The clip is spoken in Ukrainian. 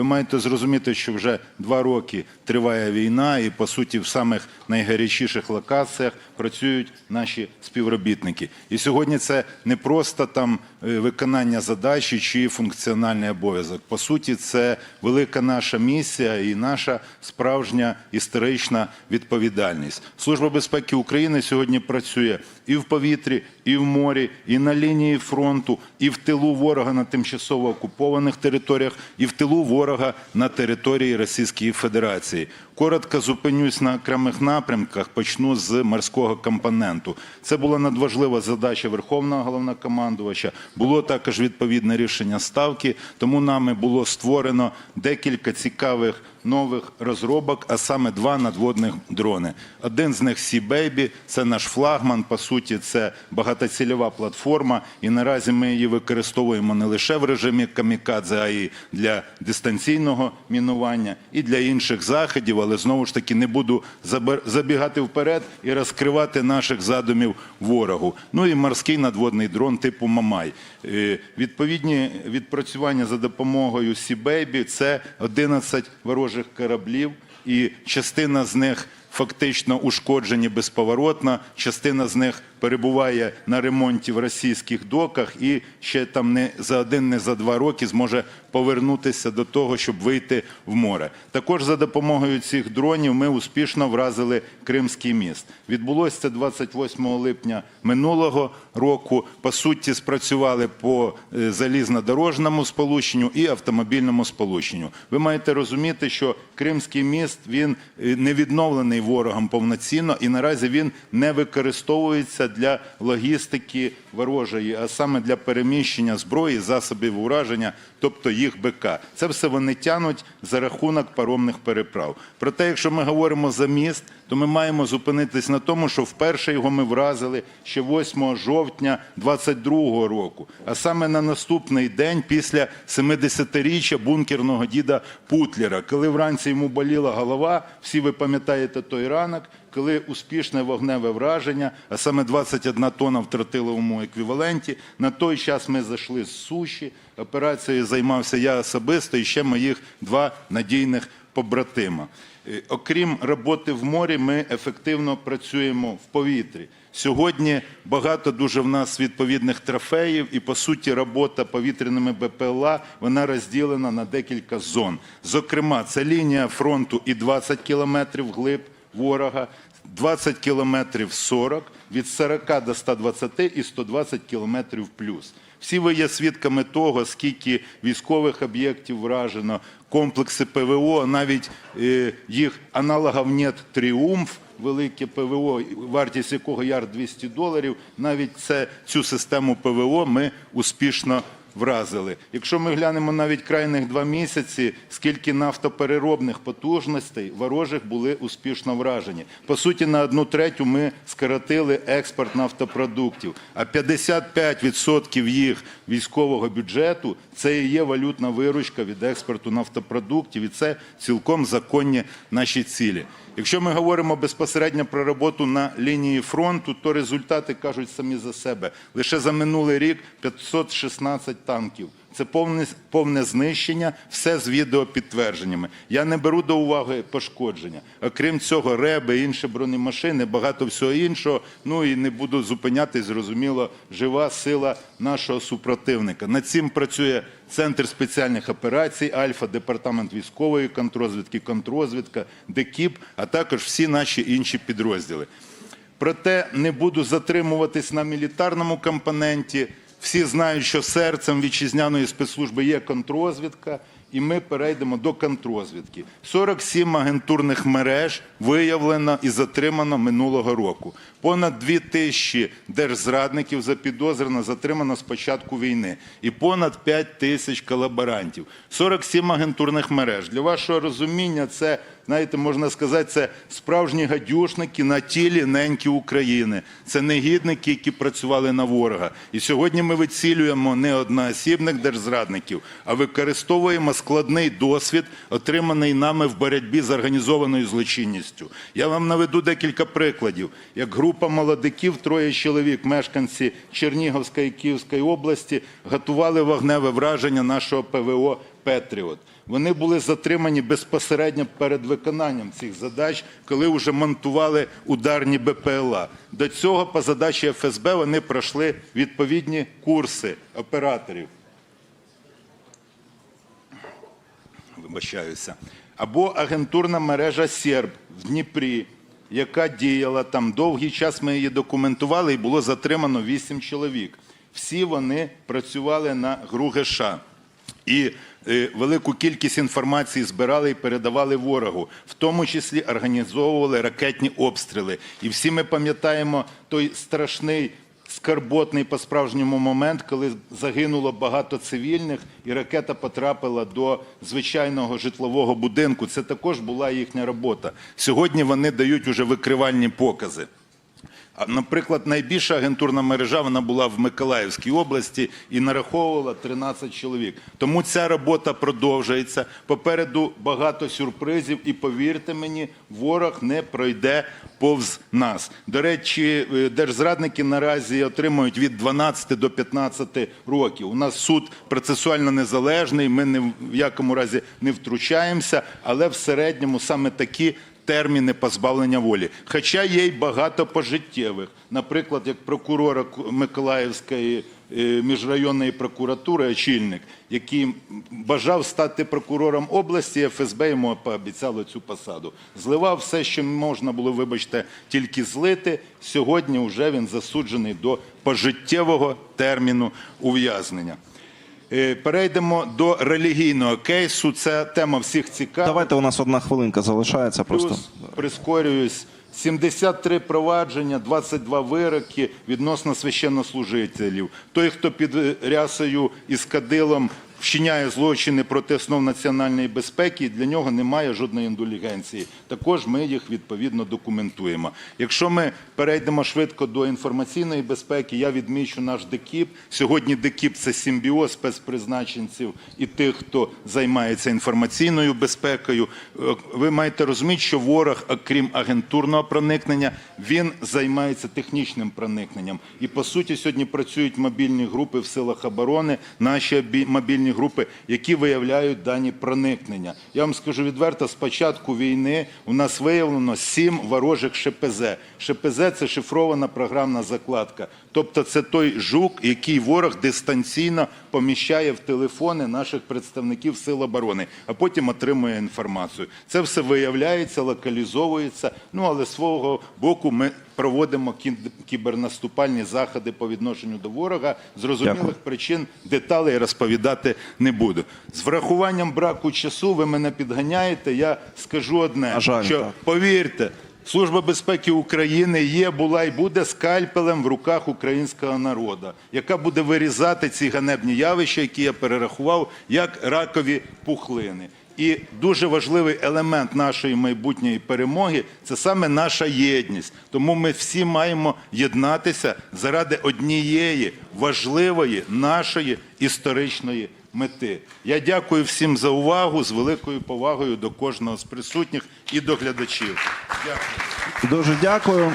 Ви маєте зрозуміти, що вже два роки триває війна, і по суті в самих найгарячіших локаціях працюють наші співробітники. І сьогодні це не просто там е, виконання задачі чи функціональний обов'язок. По суті, це велика наша місія і наша справжня історична відповідальність. Служба безпеки України сьогодні працює і в повітрі, і в морі, і на лінії фронту, і в тилу ворога на тимчасово окупованих територіях, і в тилу ворога на території Російської Федерації. Коротко зупинюсь на окремих напрямках. Почну з морського компоненту. Це була надважлива задача Верховного головнокомандувача. Було також відповідне рішення ставки. Тому нами було створено декілька цікавих нових розробок, а саме два надводних дрони. Один з них Sea Baby, це наш флагман. По суті, це багатоцільова платформа, і наразі ми її використовуємо не лише в режимі камікадзе, а й для дистанційного мінування і для інших заходів. Але знову ж таки не буду забігати вперед і розкривати наших задумів ворогу. Ну і морський надводний дрон типу Мамай. Е, Відповідні відпрацювання за допомогою Sea Baby – це 11 ворожих кораблів, і частина з них фактично ушкоджені безповоротно, частина з них перебуває на ремонті в російських доках і ще там не за один, не за два роки зможе повернутися до того, щоб вийти в море. Також за допомогою цих дронів ми успішно вразили Кримський міст. Відбулося це 28 липня минулого року. По суті, спрацювали по е, залізнодорожному сполученню і автомобільному сполученню. Ви маєте розуміти, що Кримський міст він е, не відновлений ворогом повноцінно, і наразі він не використовується для логістики ворожої, а саме для переміщення зброї, засобів ураження, тобто їх БК. Це все вони тянуть за рахунок паромних переправ. Проте, якщо ми говоримо за міст, то ми маємо зупинитись на тому, що вперше його ми вразили ще 8 жовтня 22 року, а саме на наступний день після 70-річчя бункерного діда Путлера, коли вранці йому боліла голова, всі ви пам'ятаєте той ранок, коли успішне вогневе враження, а саме 21 тонна в тротиловому еквіваленті. На той час ми зайшли з суші. Операцією займався я особисто і ще моїх два надійних побратима. Е, Окрім роботи в морі, ми ефективно працюємо в повітрі. Сьогодні багато дуже в нас відповідних трофеїв, і по суті робота повітряними БПЛА вона розділена на декілька зон. Зокрема, це лінія фронту і 20 кілометрів глиб ворога, 20 кілометрів 40, від 40 до 120 і 120 кілометрів плюс. Всі ви є свідками того, скільки військових об'єктів вражено, комплекси ПВО, навіть е, їх аналогів нет «Тріумф», велике ПВО, вартість якого ярд 200 доларів, навіть це, цю систему ПВО ми успішно вразили. Якщо ми глянемо навіть крайних два місяці, скільки нафтопереробних потужностей ворожих були успішно вражені. По суті, на одну третю ми скоротили експорт нафтопродуктів, а 55% їх військового бюджету це і є валютна виручка від експорту нафтопродуктів, і це цілком законні наші цілі. Якщо ми говоримо безпосередньо про роботу на лінії фронту, то результати кажуть самі за себе. Лише за минулий рік 516 танків. Це повне, повне знищення, все з відеопідтвердженнями. Я не беру до уваги пошкодження. Окрім цього, реби, інші бронемашини, багато всього іншого. Ну і не буду зупинятись, зрозуміло, жива сила нашого супротивника. Над цим працює Центр спеціальних операцій, Альфа, Департамент військової контрозвідки, контрозвідка, ДЕКІП, а також всі наші інші підрозділи. Проте не буду затримуватись на мілітарному компоненті. Всі знають, що серцем вітчизняної спецслужби є контрозвідка, і ми перейдемо до контрозвідки. 47 агентурних мереж виявлено і затримано минулого року. Понад 2 тисячі держзрадників запідозрено затримано з початку війни і понад 5 тисяч колаборантів. 47 агентурних мереж. Для вашого розуміння, це знаєте, можна сказати, це справжні гадюшники на тілі неньки України. Це негідники, які працювали на ворога. І сьогодні ми вицілюємо не одноосібних держзрадників, а використовуємо складний досвід, отриманий нами в боротьбі з організованою злочинністю. Я вам наведу декілька прикладів. Як група молодиків, троє чоловік, мешканці Чернігівської і Київської області, готували вогневе враження нашого ПВО Петріот. Вони були затримані безпосередньо перед виконанням цих задач, коли вже монтували ударні БПЛА. До цього по задачі ФСБ вони пройшли відповідні курси операторів. Вибачаюся. Або агентурна мережа Серб в Дніпрі, яка діяла там довгий час. Ми її документували, і було затримано 8 чоловік. Всі вони працювали на ГРУ ГШ. І е, велику кількість інформації збирали і передавали ворогу, в тому числі організовували ракетні обстріли. І всі ми пам'ятаємо той страшний скарботний по-справжньому момент, коли загинуло багато цивільних, і ракета потрапила до звичайного житлового будинку. Це також була їхня робота. Сьогодні вони дають уже викривальні покази. Наприклад, найбільша агентурна мережа вона була в Миколаївській області і нараховувала 13 чоловік. Тому ця робота продовжується. Попереду багато сюрпризів, і повірте мені, ворог не пройде повз нас. До речі, е, держзрадники наразі отримують від 12 до 15 років. У нас суд процесуально незалежний. Ми ні в якому разі не втручаємося, але в середньому саме такі терміни позбавлення волі. Хоча є й багато пожиттєвих. Наприклад, як прокурора Ку- Миколаївської е, міжрайонної прокуратури, очільник, який бажав стати прокурором області, ФСБ йому пообіцяло цю посаду. Зливав все, що можна було, вибачте, тільки злити. Сьогодні вже він засуджений до пожиттєвого терміну ув'язнення. Е, Перейдемо до релігійного кейсу. Це тема всіх цікава. Давайте у нас одна хвилинка залишається. Просто Плюс прискорююсь. 73 провадження, 22 вироки відносно священнослужителів. Той, хто під рясою і з кадилом вчиняє злочини проти основ національної безпеки, для нього немає жодної індулігенції. Також ми їх відповідно документуємо. Якщо ми перейдемо швидко до інформаційної безпеки, я відмічу наш ДКІП. Сьогодні ДКІП – це симбіоз спецпризначенців і тих, хто займається інформаційною безпекою. Е, Ви маєте розуміти, що ворог, окрім агентурного проникнення, він займається технічним проникненням. І по суті, сьогодні працюють мобільні групи в силах оборони, наші обі- мобільні групи, які виявляють дані проникнення. Я вам скажу відверто, з початку війни у нас виявлено сім ворожих ШПЗ. ШПЗ це шифрована програмна закладка. Тобто це той жук, який ворог дистанційно поміщає в телефони наших представників сил оборони, а потім отримує інформацію. Це все виявляється, локалізовується. Ну але свого боку ми проводимо кібернаступальні заходи по відношенню до ворога. Зрозумілих Дякую. причин деталей розповідати не буду. З врахуванням браку часу ви мене підганяєте. Я скажу одне, жаль, що так. повірте. Служба безпеки України є, була і буде скальпелем в руках українського народу, яка буде вирізати ці ганебні явища, які я перерахував, як ракові пухлини. І дуже важливий елемент нашої майбутньої перемоги це саме наша єдність. Тому ми всі маємо єднатися заради однієї важливої нашої історичної мети. Я дякую всім за увагу з великою повагою до кожного з присутніх і до глядачів. Дякую. дуже дякую.